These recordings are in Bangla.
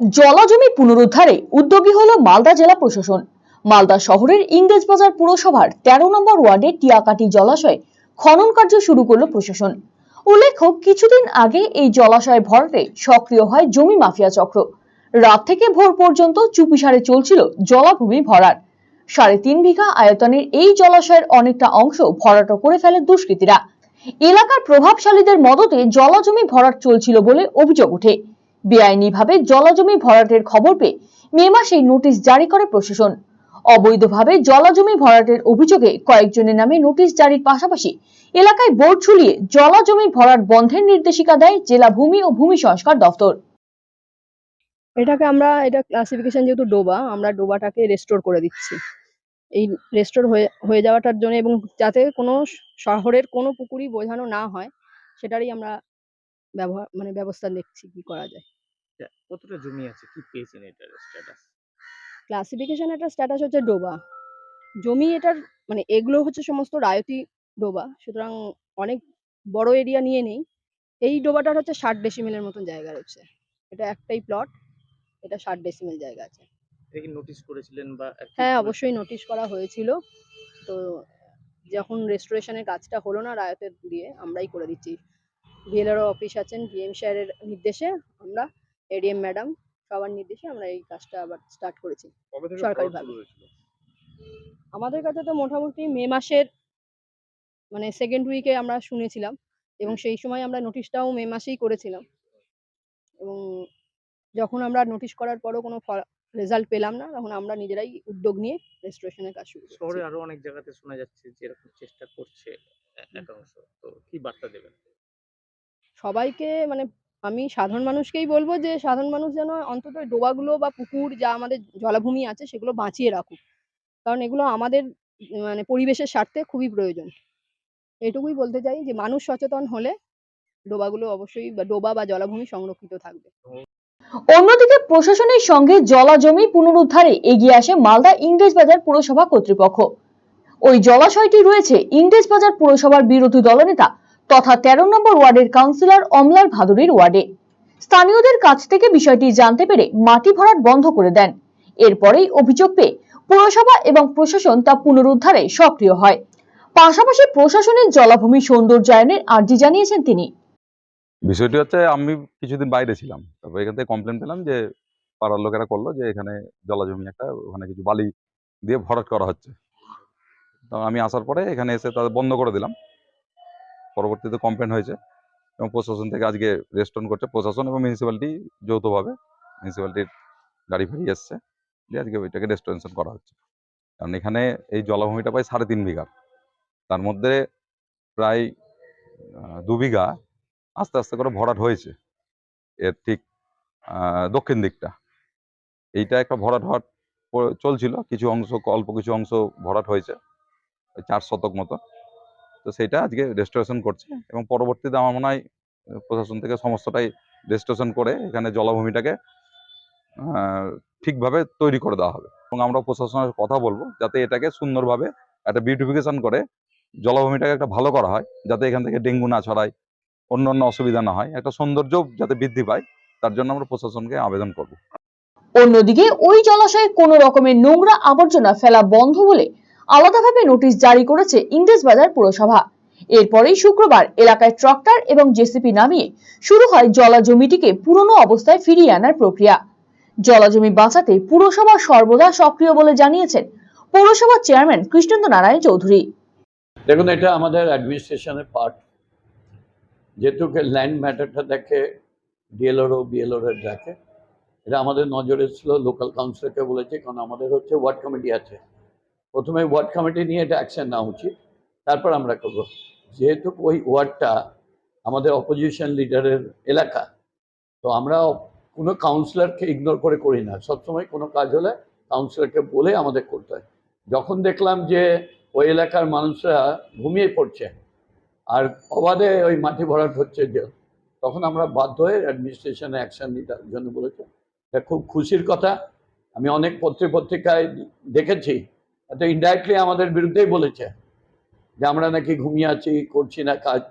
জলাজমি পুনরুদ্ধারে উদ্যোগী হলো মালদা জেলা প্রশাসন। মালদা শহরের ইংরেজবাজার পুরসভার তেরো নম্বর ওয়ার্ডে টিয়াকাটি জলাশয়ে খনন কার্য শুরু করল প্রশাসন। উল্লেখ্য, কিছুদিন আগে এই জলাশয় ভরাটে সক্রিয় হয় জমি মাফিয়া চক্র। রাত থেকে ভোর পর্যন্ত চুপিসারে চলছিল জলাভূমি ভরাট। সাড়ে তিন বিঘা আয়তনের এই জলাশয়ের অনেকটা অংশ ভরাট করে ফেলে দুষ্কৃতীরা। এলাকার প্রভাবশালীদের মদতে জলাজমি ভরাট চলছিল বলে অভিযোগ ওঠে। বেআইনিভাবে জলাজমি ভরাটের খবর পেয়ে মে মাসেই নোটিশ জারি করে প্রশাসন। অবৈধভাবে জলাজমি ভরাটের অভিযোগে কয়েকজনের নামে নোটিশ জারির পাশাপাশি এলাকায় বোর্ড ঝুলিয়ে জলাজমি ভরাট বন্ধের নির্দেশিকা দেয় জেলা ভূমি ও ভূমি সংস্কার দপ্তর। এটাকে আমরা, এটা ক্লাসিফিকেশন যেহেতু ডোবা, আমরা ডোবাটাকে রেস্টোর করে দিচ্ছি। এই রেস্টোর হয়ে হয়ে যাওয়াটার জন্য এবং যাতে কোনো শহরের কোনো পুকুরই বোঝানো না হয়, সেটারই আমরা ব্যবহার মানে ব্যবস্থা দেখছি কি করা যায়। কতটা জমি আছে? কি পেয়েছেন এটার স্ট্যাটাস ক্লাসিফিকেশন একটা স্ট্যাটাস হচ্ছে ডোবা। জমি এটার মানে এগুলো হচ্ছে সমস্ত রায়তি ডোবা। সুতরাং অনেক বড় এরিয়া নিয়ে নেই। এই ডোবাটার হচ্ছে ষাট ডেসিমেলের মতন জায়গা রয়েছে। এটা একটাই প্লট এটা ষাট ডেসিমেল জায়গা আছে। নোটিশ করেছিলেন বা হ্যাঁ অবশ্যই নোটিশ করা হয়েছিল। তো যখন রেস্টোরেশনের কাজটা হলো না রায়তের দিয়ে আমরাই করে দিচ্ছি। বিএলআরও অফিস আছেন ডিএম স্যারের নির্দেশে আমরা এডিএম ম্যাডাম সবার নির্দেশে আমরা এই কাজটা আবার স্টার্ট করেছি কবে থেকে সরকারি ভাবে। আমাদের কাছে তো মোটামুটি মে মাসের মানে সেকেন্ড উইকে আমরা শুনেছিলাম এবং সেই সময় আমরা নোটিশটাও মে মাসেই করেছিলাম। এবং যখন আমরা নোটিশ করার পরও কোনো রেজাল্ট পেলাম না তখন আমরা নিজেরাই উদ্যোগ নিয়ে রেস্টোরেশনের কাজ শুরু শহরে আরও অনেক জায়গাতে শোনা যাচ্ছে যে এরকম চেষ্টা করছে একাংশ। তো কি বার্তা দেবেন? সবাইকে মানে আমি সাধারণ মানুষকেই বলব যে, সাধারণ মানুষ যেন অন্তত ডোবাগুলো বা পুকুর যা আমাদের জলাভূমি আছে সেগুলো বাঁচিয়ে রাখুক। কারণ এগুলো আমাদের মানে পরিবেশের স্বার্থে খুবই প্রয়োজন। এটুকুই বলতে চাই যে, মানুষ সচেতন হলে ডোবাগুলো অবশ্যই ডোবা বা জলাভূমি সংরক্ষিত থাকবে। অন্যদিকে প্রশাসনের সঙ্গে জলাজমি পুনরুদ্ধারে এগিয়ে আসে মালদা ইংরেজবাজার পুরসভা কর্তৃপক্ষ। ওই জলাশয়টি রয়েছে ইংরেজবাজার পুরসভার বিরোধী দলনেতা তথা তেরো নম্বর ওয়ার্ডের কাউন্সিলর অমলার ভাদুরীর ওয়ার্ডে। স্থানীয়দের কাছ থেকে বিষয়টি জানতে পেরে মাটি ভরাট বন্ধ করে দেন। এরপরেই অভিযোগ পেয়ে পুরসভা এবং প্রশাসন তা পুনরুদ্ধারে সক্রিয় হয়। পাশাপাশি প্রশাসনের জলাভূমি সৌন্দর্যায়নের আর্জি জানিয়েছেন তিনি। বিষয়টি হচ্ছে, আমি কিছুদিন বাইরে ছিলাম। তারপর এখান থেকে কমপ্লেন পেলাম যে পাড়ার লোকেরা করল যে এখানে জলাজমি একটা, ওখানে কিছু বালি দিয়ে ভরাট করা হচ্ছে। তো আমি আসার পরে এখানে এসে তাদের বন্ধ করে দিলাম। পরবর্তীতে কমপ্লেন হয়েছে এবং প্রশাসন থেকে আজকে রেস্টন করছে। প্রশাসন এবং মিউনিসিপ্যালিটি যৌথভাবে মিউনিসিপ্যালিটির গাড়ি ফাড়ি এসছে। দিয়ে আজকে ওইটাকে রেস্টোরেশন করা হচ্ছে। কারণ এখানে এই জলাভূমিটা প্রায় সাড়ে তিন বিঘা। তার মধ্যে প্রায় দু বিঘা আস্তে আস্তে করে ভরাট হয়েছে। এর ঠিক দক্ষিণ দিকটা। এইটা একটা ভরাট হওয়ার চলছিল। কিছু অংশ, অল্প কিছু অংশ ভরাট হয়েছে। চার শতক মতো। তো সেটা আজকে রেস্টোরেশন করছে এবং পরবর্তীতে আমার মনে হয় প্রশাসন থেকে সমস্তটাই রেস্টোরেশন করে এখানে জলাভূমিটাকে ঠিকভাবে তৈরি করে দেওয়া হবে। এবং আমরা প্রশাসনের কথা বলব যাতে এটাকে সুন্দরভাবে একটা বিউটিফিকেশন করে জলাভূমিটাকে একটা ভালো করা হয় যাতে এখান থেকে ডেঙ্গু না ছড়ায় অন্য অন্য অসুবিধা না হয় একটা সৌন্দর্য যাতে বৃদ্ধি পায় তার জন্য আমরা প্রশাসনকে আবেদন করব। অন্যদিকে ওই জলাশয়ে কোনো রকমের নোংরা আবর্জনা ফেলা বন্ধ বলে আলাদাভাবে নোটিশ জারি করেছে ইংরেজবাজার পুরসভা। এরপরেই শুক্রবার এলাকায় ট্রাক্টর এবং জেসিপি নামিয়ে শুরু হয় জলাজমিটিকে পুরনো অবস্থায় ফিরিয়ে আনার প্রক্রিয়া। জলাজমি বাঁচাতে পুরসভা সর্বদা সক্রিয় বলে জানিয়েছেন পৌরসভার চেয়ারম্যান কৃষ্ণেন্দ্র নারায়ণ চৌধুরী। দেখুন, এটা আমাদের অ্যাডমিনিস্ট্রেশনের পার্ট। যেহেতু ল্যান্ড ম্যাটারটা দেখে ডিএলআরও বিএলআর দেখে, এটা আমাদের নজরে ছিল, লোকাল কাউন্সিলরকে বলেছে, কারণ আমাদের হচ্ছে ওয়ার্ড কমিটি আছে। প্রথমে ওয়ার্ড কমিটি নিয়ে এটা অ্যাকশন নেওয়া উচিত। তারপর আমরা করব। যেহেতু ওই ওয়ার্ডটা আমাদের অপোজিশন লিডারের এলাকা, তো আমরা কোনো কাউন্সিলরকে ইগনোর করে করি না। সবসময় কোনো কাজ হলে কাউন্সিলরকে বলে আমাদের করতে হয়। যখন দেখলাম যে ওই এলাকার মানুষরা ঘুমিয়ে পড়ছে আর অবাধে ওই মাটি ভরাট হচ্ছে যে, তখন আমরা বাধ্য হয়ে অ্যাডমিনিস্ট্রেশনে অ্যাকশন নিতে জন্য বলেছে। এটা খুব খুশির কথা। আমি অনেক পত্রে পত্রিকায় দেখেছি এত ইনডাইরেক্টলি আমাদের বিরুদ্ধেই বলেছে যে আমরা নাকি ঘুমিয়ে আছি, করছি না কাজ।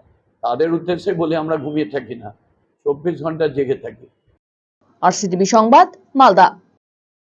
তাদের উদ্দেশ্যে বলে আমরা ঘুমিয়ে থাকি না। চব্বিশ ঘণ্টা জেগে থাকি। আর সংবাদ, মালদা।